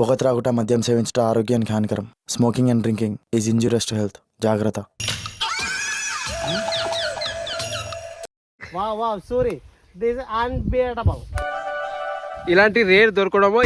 పొగ త్రాగుట మద్యం సేవించడం ఆరోగ్యానికి హానికరం. Smoking and drinking is injurious to health. జాగ్రత్త. Wow wow Suri. This unbeatable. ఇలాంటి రేర్ దొరకడము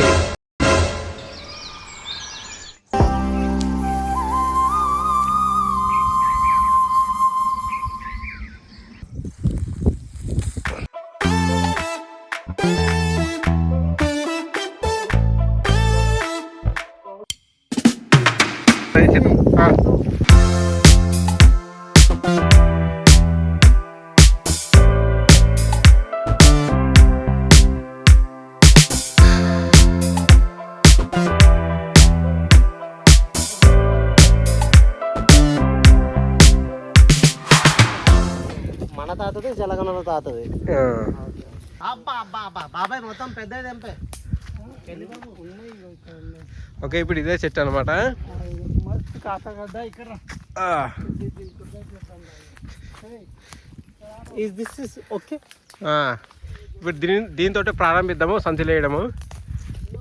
తాతది జలగణల తాతది. అబ్బా అబ్బా అబ్బా బాబాయ్ మొత్తం తెంపే. ఓకే ఇప్పుడు ఇదే చెట్టు అనమాట ఆ, ఇది మస్తు కాతగడ్డ ఇక్కడ ఇస్ దిస్ ఇస్ ఓకే ఇప్పుడు దీని దీంతో ప్రారంభిద్దాము సంచులు వేయడము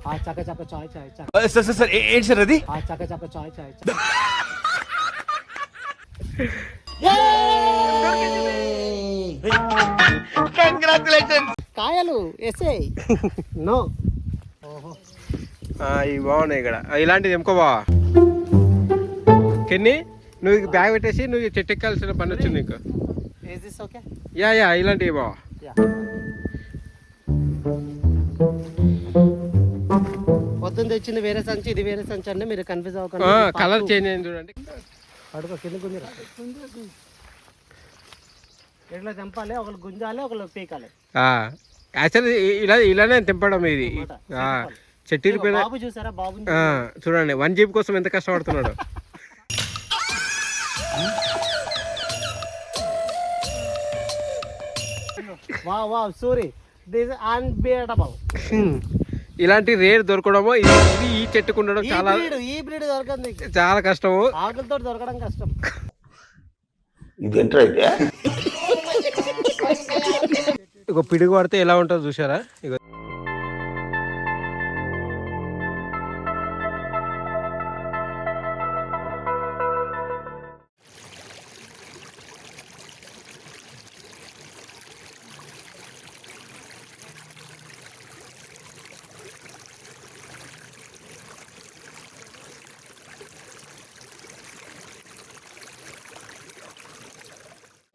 ఆ చక్క చక్క చాయ్ చాయ్ సార్ సార్ సార్ ఏంటి సార్ అది? ఆ చక్క చక్క చాయ్ చాయ్ కాయలు ఎసే నో. ఓహో. ఆ, ఇవి బాగున్నాయి ఇక్కడ. ఇలాంటిది ఎంకో బావా కెన్ని? నువ్వు బ్యాగ్ పెట్టేసి నువ్వు చెట్టు ఎక్కాల్సిన పని వచ్చింది నీకు. Is this okay yeah yeah ఇలాంటివి బావా యా పొద్దున్న తెచ్చింది వేరే సంచి ఇది వేరే సంచి అంటే మీరు కన్ఫ్యూజ్ అవ్వకండి. కలర్. చేంజ్ అయింది చూడండి. అడుగు కింద ఎట్లా తెంపాలి? ఒకళ్ళు గుంజాలి ఒకళ్ళు పీకాలి. యాక్చువల్లీ ఇలా ఇలానే తెంపడం ఇది. చెట్టు బాబు చూసారా? బాబు ఆ, చూడండి. వన్ జీబీ కోసం ఎంత కష్టపడుతున్నాడు. వా వా సూరి దిస్ అన్బియటబుల్ ఇలాంటి రేర్ దొరకడము ఇది ఇది ఈ చెట్టుకు ఉండడం ఈ చాలా బ్రీడ్ ఈ బ్రీడ్ దొరకదు చాలా కష్టము. ఆకులతో దొరకడం కష్టం. అయితే ఇక పిడుగు పడితే ఎలా ఉంటుందో చూసారా ఇక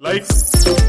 like,